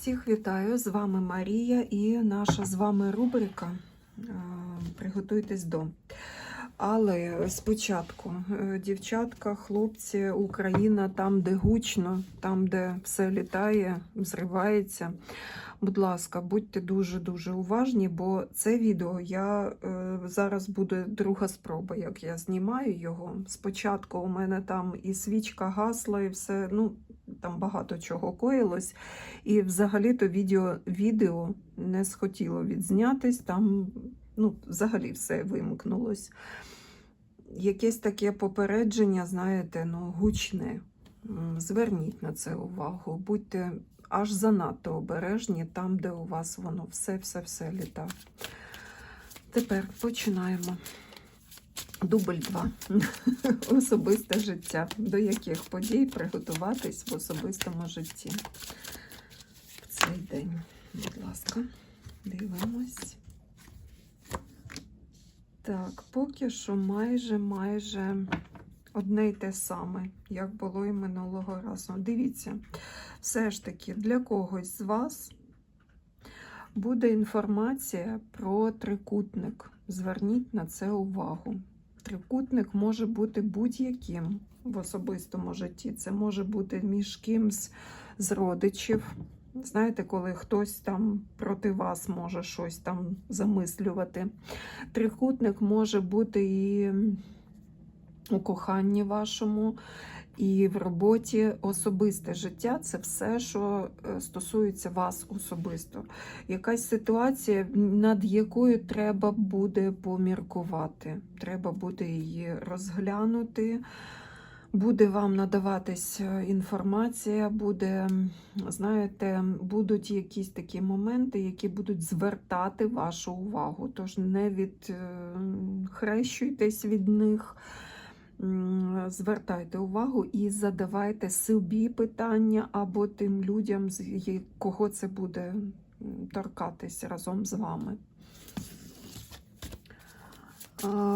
Всіх вітаю! З вами Марія і наша з вами рубрика е, Приготуйтесь до. Але спочатку, е, дівчатка, хлопці, Україна, там, де гучно, там, де все літає, зривається. Будь ласка, будьте дуже-дуже уважні, бо це відео я е, зараз буде друга спроба, як я знімаю його. Спочатку у мене там і свічка гасла, і все, ну там багато чого коїлось. І взагалі-то відео, відео не схотіло відзнятись, там ну, взагалі все вимкнулось. Якесь таке попередження, знаєте, ну, гучне. Зверніть на це увагу, будьте аж занадто обережні там, де у вас воно все-все-все літа. Тепер починаємо. Дубль 2. Особисте життя. До яких подій приготуватись в особистому житті в цей день. Будь ласка, дивимось. Так, поки що майже майже одне й те саме, як було і минулого разу. Дивіться, все ж таки для когось з вас буде інформація про трикутник. Зверніть на це увагу. Трикутник може бути будь-яким в особистому житті. Це може бути між кимсь з родичів. Знаєте, коли хтось там проти вас може щось там замислювати. Трикутник може бути і у коханні вашому, і в роботі особисте життя це все, що е, стосується вас особисто. Якась ситуація, над якою треба буде поміркувати. Треба буде її розглянути. Буде вам надаватись е, інформація, буде, знаєте, будуть якісь такі моменти, які будуть звертати вашу увагу. Тож не відхрещуйтесь від них, звертайте увагу і задавайте собі питання або тим людям, з кого це буде торкатись разом з вами.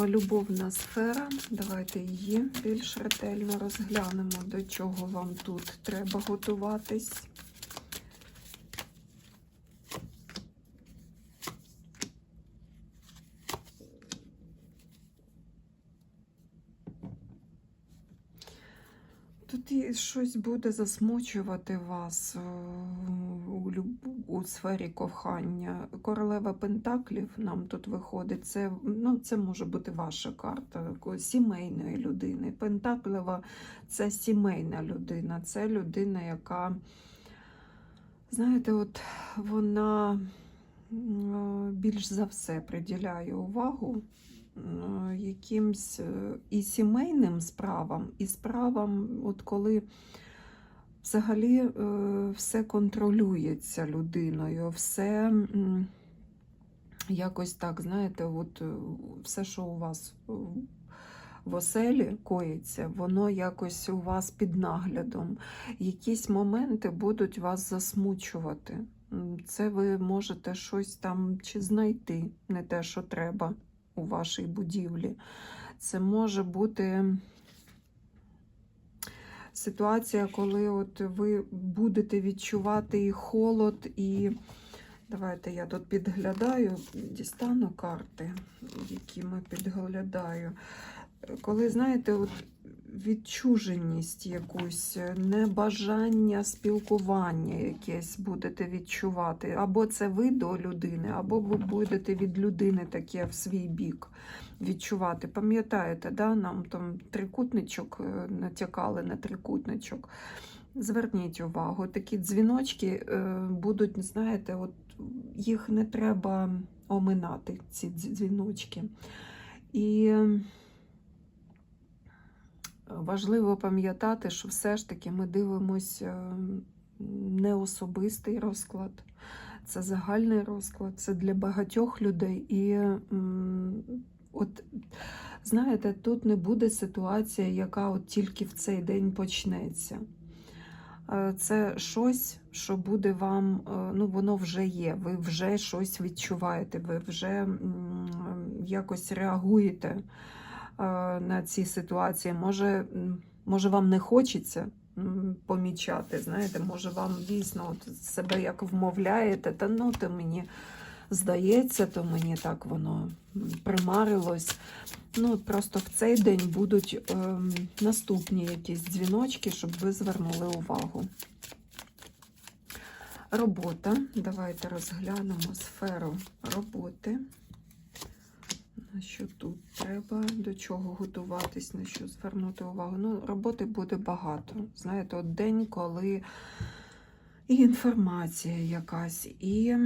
Любовна сфера. Давайте її більш ретельно розглянемо, до чого вам тут треба готуватись. Тут щось буде засмучувати вас е, у, у сфері кохання. Королева Пентаклів нам тут виходить. Це, ну, це може бути ваша карта сімейної людини. Пентаклева це сімейна людина, це людина, яка, знаєте, от вона більш за все приділяє увагу е, якимсь е, і сімейним справам, і справам, от коли взагалі е, все контролюється людиною, все якось так, знаєте, от е, все, що у вас е, в оселі коїться, воно якось у вас під наглядом. Якісь моменти будуть вас засмучувати. Це ви можете щось там чи знайти, не те, що треба у вашій будівлі. Це може бути ситуація, коли от ви будете відчувати і холод, і давайте я тут підглядаю, дістану карти, які ми підглядаю. Коли, знаєте, от відчуженість якусь, небажання спілкування якесь будете відчувати. Або це ви до людини, або ви будете від людини таке в свій бік відчувати. Пам'ятаєте, да, нам там трикутничок е, натякали на трикутничок. Зверніть увагу, такі дзвіночки е, будуть, знаєте, от їх не треба оминати, ці дзвіночки. І важливо пам'ятати, що все ж таки ми дивимося не особистий розклад, це загальний розклад, це для багатьох людей. І от знаєте, тут не буде ситуація, яка от тільки в цей день почнеться. Е, Це щось, що буде вам, е, ну воно вже є. Ви вже щось відчуваєте, ви вже якось реагуєте е, на ці ситуації. Може, може вам не хочеться помічати. Знаєте, може вам дійсно от себе як вмовляєте, та ну то мені здається, то мені так воно примарилось. Ну, просто в цей день будуть ем, наступні якісь дзвіночки, щоб ви звернули увагу. Робота. Давайте розглянемо сферу роботи. На що тут треба, до чого готуватись, на що звернути увагу. Ну, роботи буде багато. Знаєте, от день, коли і інформація якась, і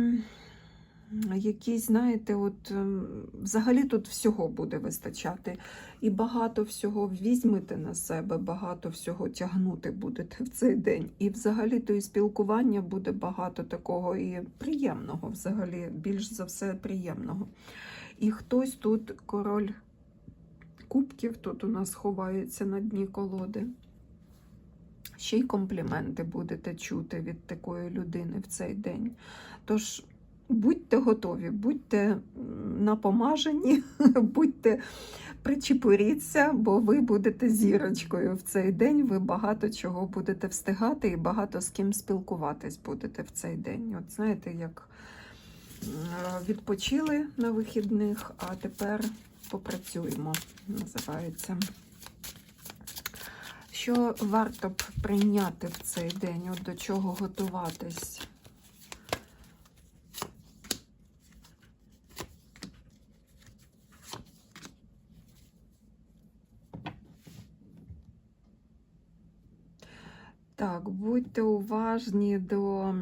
якісь, знаєте, от ем, взагалі тут всього буде вистачати. І багато всього візьмете на себе, багато всього тягнути будете в цей день. І взагалі то і спілкування буде багато такого і приємного, взагалі, більш за все приємного. І хтось тут король кубків, тут у нас ховається на дні колоди. Ще й компліменти будете чути від такої людини в цей день. Тож будьте готові, будьте напомажені, будьте причепуріться, бо ви будете зірочкою в цей день. Ви багато чого будете встигати і багато з ким спілкуватись будете в цей день. От знаєте, як відпочили на вихідних, а тепер попрацюємо, називається. Що варто б прийняти в цей день, от до чого готуватись? Так, будьте уважні до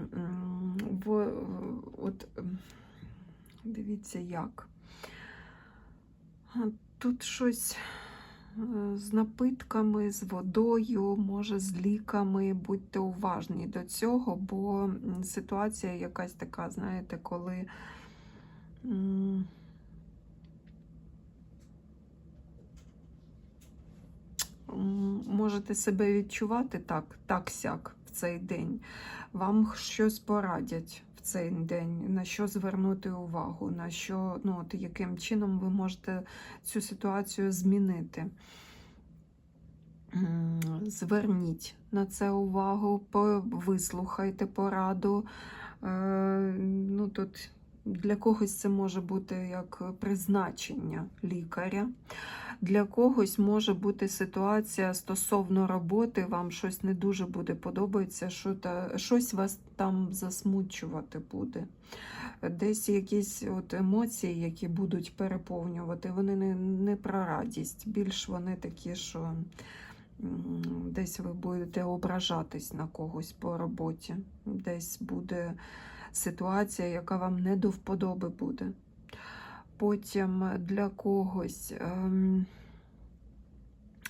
от, дивіться як. Тут щось е, з напитками, з водою, може з ліками. Будьте уважні до цього, бо ситуація якась така, знаєте, коли. Можете себе відчувати так, так сяк в цей день. Вам щось порадять цей день, на що звернути увагу, на що, ну, от яким чином ви можете цю ситуацію змінити. Зверніть на це увагу, повислухайте пораду. Е, Ну, тут для когось це може бути як призначення лікаря. Для когось може бути ситуація стосовно роботи, вам щось не дуже буде подобається, що та, щось вас там засмучувати буде. Десь якісь от емоції, які будуть переповнювати, вони не, не про радість. Більш вони такі, що десь ви будете ображатись на когось по роботі, десь буде ситуація, яка вам не до вподоби буде. Потім для когось ем,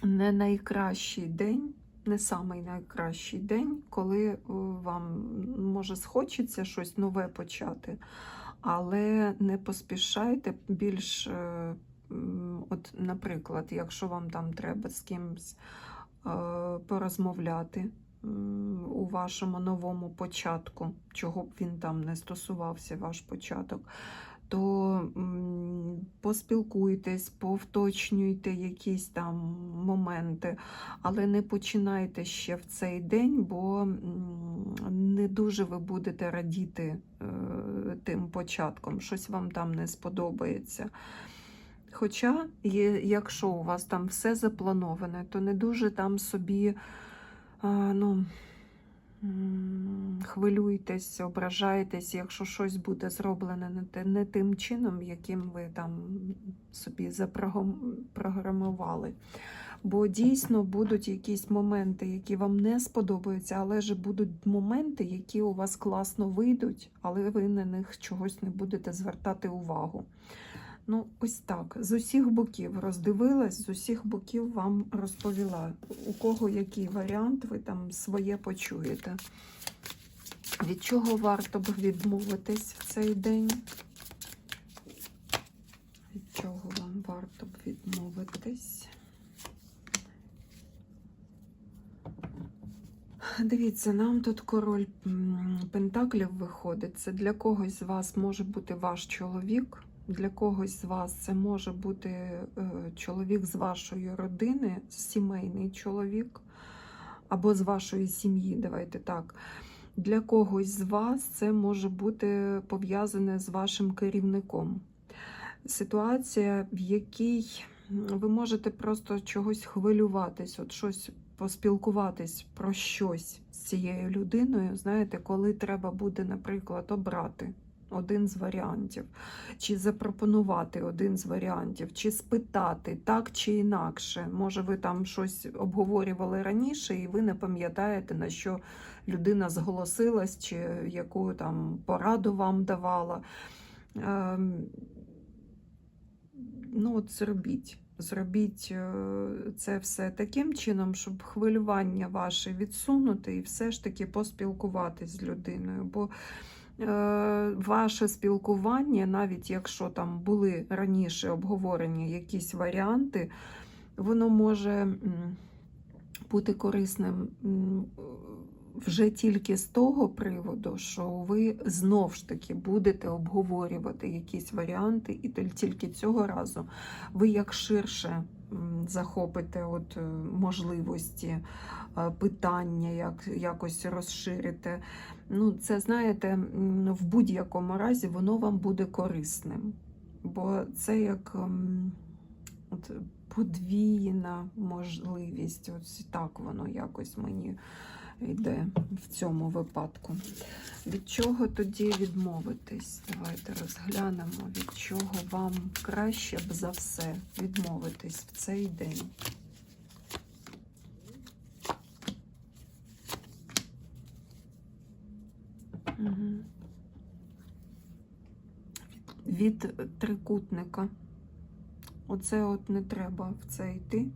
не найкращий день, не самий найкращий день, коли е, вам може схочеться щось нове почати, але не поспішайте більш, е, от, наприклад, якщо вам там треба з кимось е, порозмовляти у вашому новому початку, чого б він там не стосувався, ваш початок то поспілкуйтесь, повточнюйте якісь там моменти, але не починайте ще в цей день, бо не дуже ви будете радіти е, тим початком, щось вам там не сподобається. Хоча, якщо у вас там все заплановане, то не дуже там собі ну, м, хвилюйтесь, ображаєтесь, якщо щось буде зроблене не, не тим чином, яким ви там собі запрограмували. Бо дійсно будуть якісь моменти, які вам не сподобаються, але ж будуть моменти, які у вас класно вийдуть, але ви на них чогось не будете звертати увагу. Ну, ось так. З усіх боків роздивилась, з усіх боків вам розповіла. У кого який варіант, ви там своє почуєте. Від чого варто б відмовитись в цей день? Від чого вам варто б відмовитись? Дивіться, нам тут король Пентаклів виходить. Це для когось з вас може бути ваш чоловік, для когось з вас це може бути е, чоловік з вашої родини, сімейний чоловік. або з вашої сім'ї, давайте так. Для когось з вас це може бути пов'язане з вашим керівником. Ситуація, в якій ви можете просто чогось хвилюватись, от щось поспілкуватись про щось з цією людиною, знаєте, коли треба буде, наприклад, обрати один з варіантів, чи запропонувати один з варіантів, чи спитати так чи інакше. Може, ви там щось обговорювали раніше, і ви не пам'ятаєте, на що людина зголосилась, чи яку там пораду вам давала. Ем, Ну, от зробіть. Зробіть е, це все таким чином, щоб хвилювання ваше відсунути і все ж таки поспілкуватись з людиною. Бо ваше спілкування, навіть якщо там були раніше обговорені якісь варіанти, воно може бути корисним вже тільки з того приводу, що ви знов ж таки будете обговорювати якісь варіанти, і тільки- цього разу. Ви як ширше захопите от, е, можливості, е, питання, як, якось розширите. Ну, це, знаєте, в будь-якому разі воно вам буде корисним. Бо це як ем, от, подвійна можливість. Ось так воно якось мені йде в цьому випадку. Від чого тоді відмовитись? Давайте розглянемо, від чого вам краще б за все відмовитись в цей день. Від трикутника. Оце от не треба в це йти.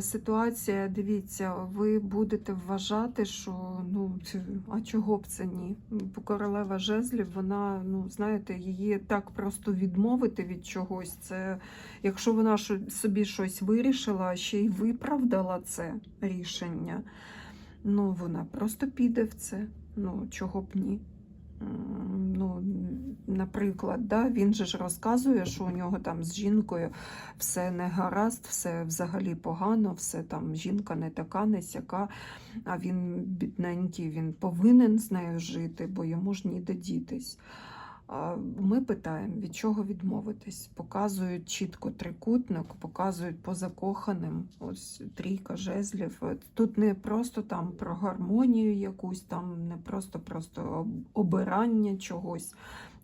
Ситуація, дивіться, ви будете вважати, що ну а чого б це ні? Королева жезлів, вона, ну знаєте, її так просто відмовити від чогось. Це якщо вона собі щось вирішила, ще й виправдала це рішення, ну вона просто піде в це. Ну чого б ні? Ну, наприклад, да, він же ж розказує, що у нього там з жінкою все не гаразд, все взагалі погано, все там жінка не така, не сяка, а він бідненький, він повинен з нею жити, бо йому ж ніде дітись. Ми питаємо, від чого відмовитись. Показують чітко трикутник, показують по закоханим. Ось трійка жезлів. Тут не просто там про гармонію якусь, там не просто просто обирання чогось.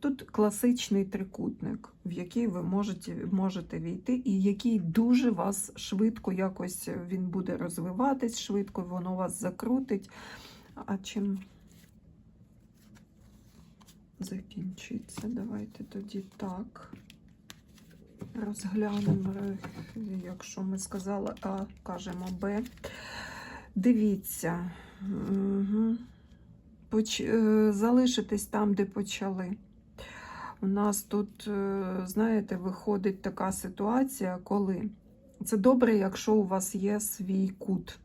Тут класичний трикутник, в який ви можете, можете війти, і який дуже вас швидко якось він буде розвиватись, швидко воно вас закрутить. А чим закінчиться? Давайте тоді так. Розглянемо, якщо ми сказали А, кажемо Б. Дивіться. Угу. Поч... е, Залишитись там, де почали. У нас тут, е, знаєте, виходить така ситуація, коли це добре, якщо у вас є свій кут.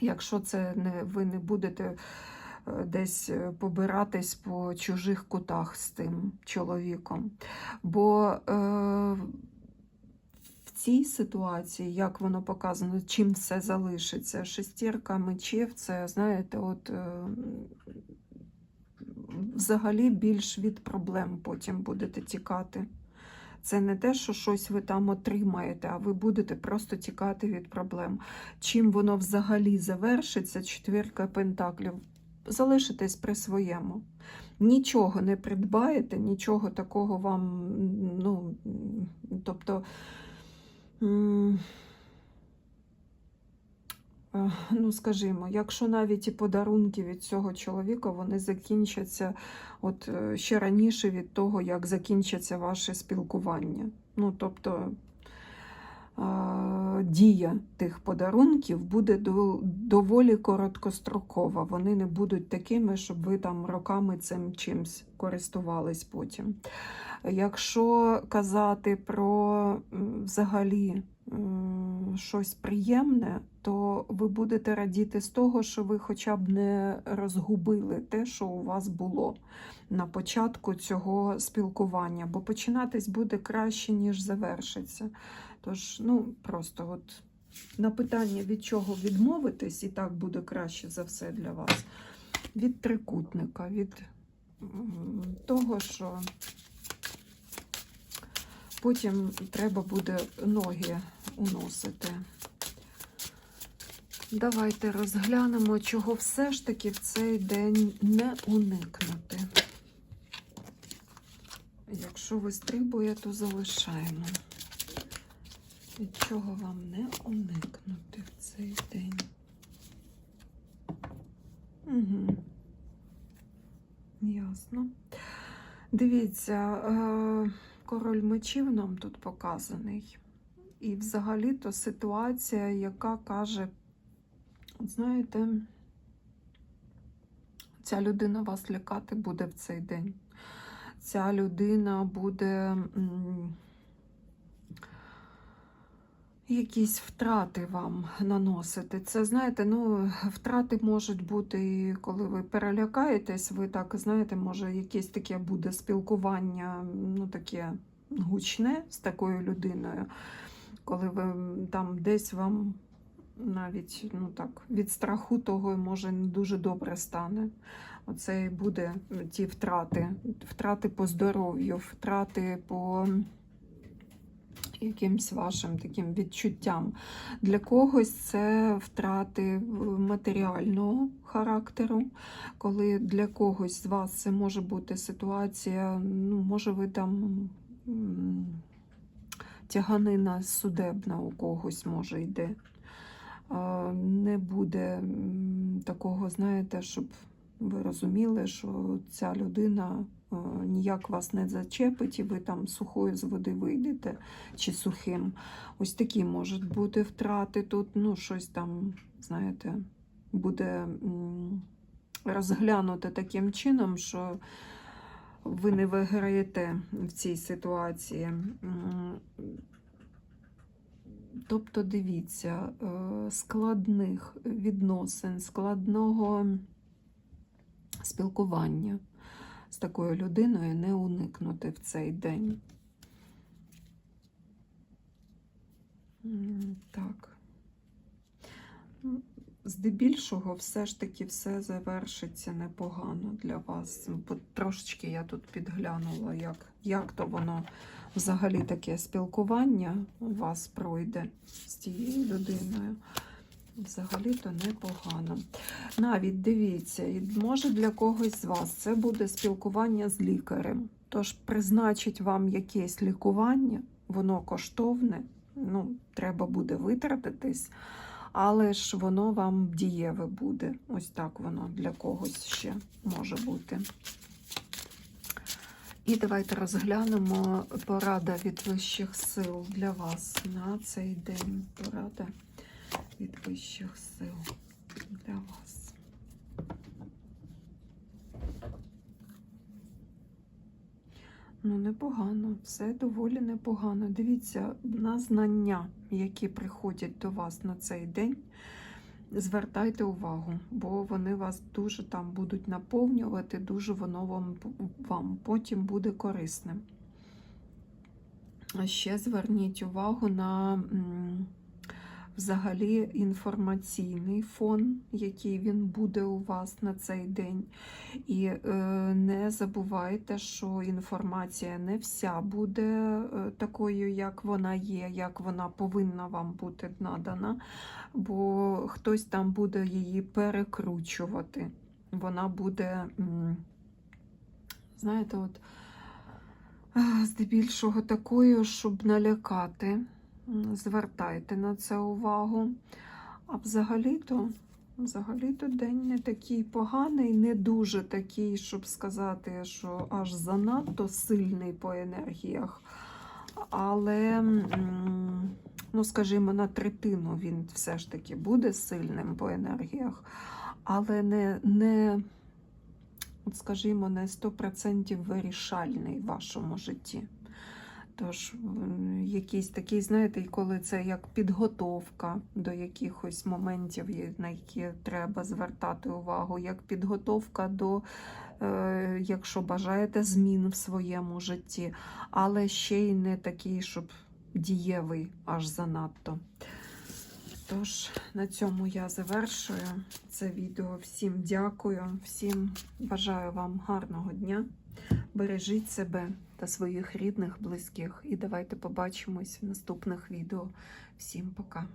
Якщо це не, ви не будете десь е, побиратись по чужих кутах з тим чоловіком. Бо е, в цій ситуації, як воно показано, чим все залишиться, шестірка мечів, це, знаєте, от. Е, взагалі більш від проблем потім будете тікати. Це не те, що щось ви там отримаєте, а ви будете просто тікати від проблем. Чим воно взагалі завершиться, четвірка пентаклів, залишитесь при своєму. Нічого не придбаєте, нічого такого вам, ну, тобто. Ну, скажімо, якщо навіть і подарунки від цього чоловіка вони закінчаться от е, ще раніше від того, як закінчиться ваше спілкування. Ну, тобто дія тих подарунків буде доволі короткострокова. Вони не будуть такими, щоб ви там роками цим чимсь користувались потім. Якщо казати про взагалі щось приємне, то ви будете радіти з того, що ви хоча б не розгубили те, що у вас було на початку цього спілкування, бо починатись буде краще, ніж завершиться. Тож, ну, просто от на питання, від чого відмовитись, і так буде краще за все для вас. Від трикутника, від того, що потім треба буде ноги уносити. Давайте розглянемо, чого все ж таки в цей день не уникнути. Якщо вистрибує, то залишаємо. Від чого вам не уникнути в цей день? Угу. Ясно. Дивіться, е, король мечів нам тут показаний. І взагалі-то ситуація, яка каже, знаєте, ця людина вас лякати буде в цей день. Ця людина буде якісь втрати вам наносити. Це, знаєте, ну, втрати можуть бути, коли ви перелякаєтесь, ви так, знаєте, може, якесь таке буде спілкування, ну, таке гучне з такою людиною, коли ви там десь вам навіть ну так, від страху того може не дуже добре стане. Оце і буде ті втрати, втрати по здоров'ю, втрати по якимсь вашим таким відчуттям. Для когось це втрати матеріального характеру, коли для когось з вас це може бути ситуація, ну, може, ви там тяганина судебна у когось може йде. Не буде такого, знаєте, щоб ви розуміли, що ця людина ніяк вас не зачепить, і ви там сухою з води вийдете чи сухим. Ось такі можуть бути втрати тут, ну, щось там, знаєте, буде м, розглянуте таким чином, що ви не виграєте в цій ситуації. Тобто, дивіться, е, складних відносин, складного спілкування з такою людиною не уникнути в цей день. Так. Ну, Здебільшого, все ж таки, все завершиться непогано для вас. Трошечки я тут підглянула, як, як то воно взагалі таке спілкування у вас пройде з цією людиною. Взагалі-то непогано. Навіть дивіться, може для когось з вас це буде спілкування з лікарем. Тож призначить вам якесь лікування, воно коштовне, ну, треба буде витратитись, але ж воно вам дієве буде. Ось так воно для когось ще може бути. І давайте розглянемо порада від вищих сил для вас на цей день. Порада від вищих сил для вас. Ну, непогано, все доволі непогано. Дивіться, на знання, які приходять до вас на цей день, звертайте увагу, бо вони вас дуже там будуть наповнювати, дуже воно вам, вам потім буде корисним. А ще зверніть увагу на взагалі інформаційний фон, який він буде у вас на цей день. І е, не забувайте, що інформація не вся буде е, такою, як вона є, як вона повинна вам бути надана, бо хтось там буде її перекручувати. Вона буде, знаєте, от. е, Здебільшого такою, щоб налякати. Звертайте на це увагу. А взагалі-то, взагалі-то день не такий поганий, не дуже такий, щоб сказати, що аж занадто сильний по енергіях. Але, ну, скажімо, на третину він все ж таки буде сильним по енергіях, але не, не скажімо, не 100% вирішальний в вашому житті. Тож, якийсь такий, знаєте, коли це як підготовка до якихось моментів, на які треба звертати увагу, як підготовка до, е, якщо бажаєте, змін в своєму житті, але ще й не такий, щоб дієвий аж занадто. Тож, на цьому я завершую це відео. Всім дякую, всім бажаю вам гарного дня. Бережіть себе та своїх рідних, близьких. І давайте побачимось в наступних відео. Всім пока!